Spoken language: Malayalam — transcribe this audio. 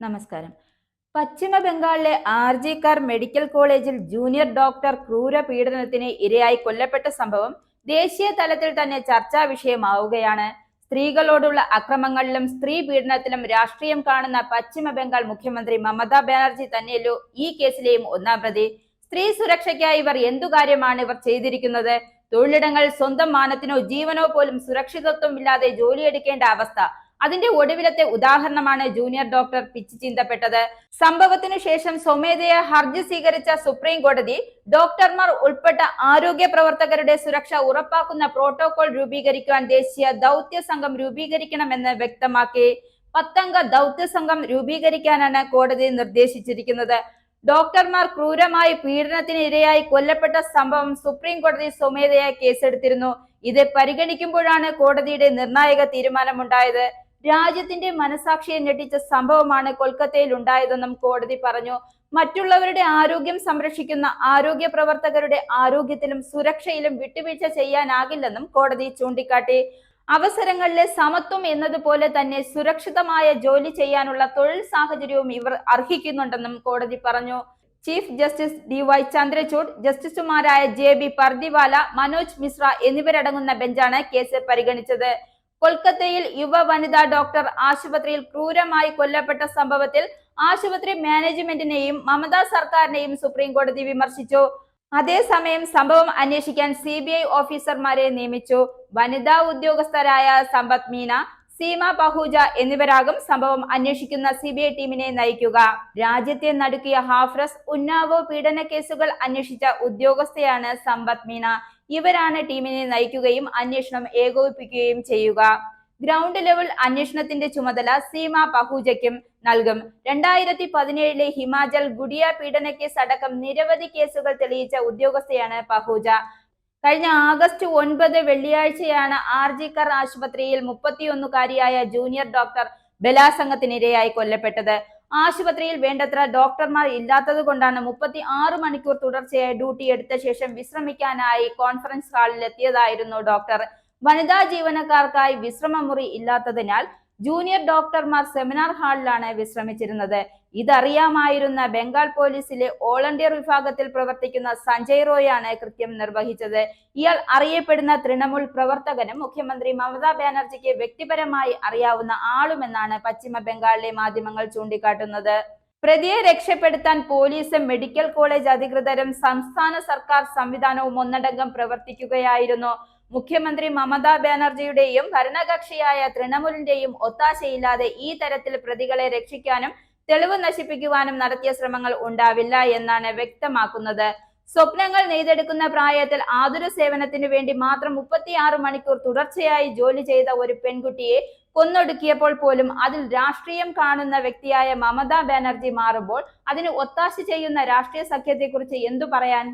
നമസ്കാരം. പശ്ചിമ ബംഗാളിലെ ആർ ജി കാർ മെഡിക്കൽ കോളേജിൽ ജൂനിയർ ഡോക്ടർ ക്രൂര പീഡനത്തിന് ഇരയായി കൊല്ലപ്പെട്ട സംഭവം ദേശീയ തലത്തിൽ തന്നെ ചർച്ചാ വിഷയമാവുകയാണ്. സ്ത്രീകളോടുള്ള അക്രമങ്ങളിലും സ്ത്രീ പീഡനത്തിലും രാഷ്ട്രീയം കാണുന്ന പശ്ചിമ ബംഗാൾ മുഖ്യമന്ത്രി മമതാ ബാനർജി തന്നെയല്ലോ ഈ കേസിലെയും ഒന്നാം പ്രതി. സ്ത്രീ സുരക്ഷയ്ക്കായി ഇവർ എന്തു കാര്യമാണ് ഇവർ ചെയ്തിരിക്കുന്നത്? തൊഴിലിടങ്ങൾ സ്വന്തം മാനത്തിനോ ജീവനോ പോലും സുരക്ഷിതത്വം ഇല്ലാതെ ജോലിയെടുക്കേണ്ട അവസ്ഥ. അതിന്റെ ഒടുവിലത്തെ ഉദാഹരണമാണ് ജൂനിയർ ഡോക്ടർ പിച്ച് ചിന്തപ്പെട്ടത്. സംഭവത്തിനു ശേഷം സ്വമേധയ ഹർജി സ്വീകരിച്ച സുപ്രീം കോടതി ഡോക്ടർമാർ ഉൾപ്പെട്ട ആരോഗ്യ പ്രവർത്തകരുടെ സുരക്ഷ ഉറപ്പാക്കുന്ന പ്രോട്ടോകോൾ രൂപീകരിക്കുവാൻ ദേശീയ ദൗത്യ സംഘം രൂപീകരിക്കണമെന്ന് വ്യക്തമാക്കി. പത്തംഗ ദൗത്യ സംഘം രൂപീകരിക്കാനാണ് കോടതി നിർദ്ദേശിച്ചിരിക്കുന്നത്. ഡോക്ടർമാർ ക്രൂരമായി പീഡനത്തിന് ഇരയായി കൊല്ലപ്പെട്ട സംഭവം സുപ്രീം കോടതി സ്വമേധയാ കേസെടുത്തിരുന്നു. ഇത് പരിഗണിക്കുമ്പോഴാണ് കോടതിയുടെ നിർണായക തീരുമാനമുണ്ടായത്. രാജ്യത്തിന്റെ മനസാക്ഷിയെ ഞെട്ടിച്ച സംഭവമാണ് കൊൽക്കത്തയിൽ ഉണ്ടായതെന്നും കോടതി പറഞ്ഞു. മറ്റുള്ളവരുടെ ആരോഗ്യം സംരക്ഷിക്കുന്ന ആരോഗ്യ പ്രവർത്തകരുടെ ആരോഗ്യത്തിലും സുരക്ഷയിലും വിട്ടുവീഴ്ച ചെയ്യാനാകില്ലെന്നും കോടതി ചൂണ്ടിക്കാട്ടി. അവസരങ്ങളിലെ സമത്വം എന്നതുപോലെ തന്നെ സുരക്ഷിതമായ ജോലി ചെയ്യാനുള്ള തൊഴിൽ സാഹചര്യവും ഇവർ അർഹിക്കുന്നുണ്ടെന്നും കോടതി പറഞ്ഞു. Chief justice D Y Chandrachud ജസ്റ്റിസുമാരായ ജെ ബി പർദിവാല മനോജ് മിശ്ര എന്നിവരടങ്ങുന്ന ബെഞ്ചാണ് കേസ് പരിഗണിച്ചത്. കൊൽക്കത്തയിൽ യുവ വനിതാ ഡോക്ടർ ആശുപത്രിയിൽ ക്രൂരമായി കൊല്ലപ്പെട്ട സംഭവത്തിൽ ആശുപത്രി മാനേജ്മെന്റിനെയും മമതാ സർക്കാരിനെയും സുപ്രീം കോടതി വിമർശിച്ചു. അതേസമയം സംഭവം അന്വേഷിക്കാൻ സി ബി ഐ ഓഫീസർമാരെ നിയമിച്ചു. വനിതാ ഉദ്യോഗസ്ഥരായ സമ്പത് മീന സീമ പഹൂജ എന്നിവരാകും സംഭവം അന്വേഷിക്കുന്ന സി ബി ഐ ടീമിനെ നയിക്കുക. രാജ്യത്തെ നടുക്കിയ ഹാഫ്രസ് ഉന്നാവോ പീഡന കേസുകൾ അന്വേഷിച്ച ഉദ്യോഗസ്ഥയാണ് സമ്പത് മീന. ഇവരാണ് ടീമിനെ നയിക്കുകയും അന്വേഷണം ഏകോപിപ്പിക്കുകയും ചെയ്യുക. ഗ്രൗണ്ട് ലെവൽ അന്വേഷണത്തിന്റെ ചുമതല സീമ പഹൂജയ്ക്കും നൽകും. രണ്ടായിരത്തി പതിനേഴിലെ ഹിമാചൽ ഗുഡിയ പീഡന കേസ് അടക്കം നിരവധി കേസുകൾ തെളിയിച്ച ഉദ്യോഗസ്ഥയാണ് പഹൂജ. കഴിഞ്ഞ ആഗസ്റ്റ് ഒൻപത് വെള്ളിയാഴ്ചയാണ് ആർ ജി കർ ആശുപത്രിയിൽ മുപ്പത്തിയൊന്നുകാരിയായ ജൂനിയർ ഡോക്ടർ ബലാസംഗത്തിനിരയായി കൊല്ലപ്പെട്ടത്. ആശുപത്രിയിൽ വേണ്ടത്ര ഡോക്ടർമാർ ഇല്ലാത്തത് കൊണ്ടാണ് മുപ്പത്തി ആറ് മണിക്കൂർ തുടർച്ചയായി ഡ്യൂട്ടി എടുത്ത ശേഷം വിശ്രമിക്കാനായി കോൺഫറൻസ് ഹാളിൽ എത്തിയതായിരുന്നു ഡോക്ടർ. വനിതാ ജീവനക്കാർക്കായി വിശ്രമമുറി ഇല്ലാത്തതിനാൽ ജൂനിയർ ഡോക്ടർമാർ സെമിനാർ ഹാളിലാണ് വിശ്രമിച്ചിരുന്നത്. ഇതറിയാമായിരുന്ന ബംഗാൾ പോലീസിലെ വോളണ്ടിയർ വിഭാഗത്തിൽ പ്രവർത്തിക്കുന്ന സഞ്ജയ് റോയാണ് കൃത്യം നിർവഹിച്ചത്. ഇയാൾ അറിയപ്പെടുന്ന തൃണമൂൽ പ്രവർത്തകനും മുഖ്യമന്ത്രി മമതാ ബാനർജിക്ക് വ്യക്തിപരമായി അറിയാവുന്ന ആളുമെന്നാണ് പശ്ചിമ ബംഗാളിലെ മാധ്യമങ്ങൾ ചൂണ്ടിക്കാട്ടുന്നത്. പ്രതിയെ രക്ഷപ്പെടുത്താൻ പോലീസും മെഡിക്കൽ കോളേജ് അധികൃതരും സംസ്ഥാന സർക്കാർ സംവിധാനവും ഒന്നടങ്കം പ്രവർത്തിക്കുകയായിരുന്നു. മുഖ്യമന്ത്രി മമതാ ബാനർജിയുടെയും ഭരണകക്ഷിയായ തൃണമൂലിന്റെയും ഒത്താശയില്ലാതെ ഈ തരത്തിൽ പ്രതികളെ രക്ഷിക്കാനും തെളിവ് നശിപ്പിക്കുവാനും നടത്തിയ ശ്രമങ്ങൾ ഉണ്ടാവില്ല എന്നാണ് വ്യക്തമാക്കുന്നത്. സ്വപ്നങ്ങൾ നെയ്തെടുക്കുന്ന പ്രായത്തിൽ ആതുര സേവനത്തിനു വേണ്ടി മാത്രം മുപ്പത്തിയാറ് മണിക്കൂർ തുടർച്ചയായി ജോലി ചെയ്ത ഒരു പെൺകുട്ടിയെ കൊന്നൊടുക്കിയപ്പോൾ പോലും അതിൽ രാഷ്ട്രീയം കാണുന്ന വ്യക്തിയായ മമതാ ബാനർജി മാറുമ്പോൾ അതിന് ഒത്താശ ചെയ്യുന്ന രാഷ്ട്രീയ സഖ്യത്തെക്കുറിച്ച് എന്തു പറയാൻ?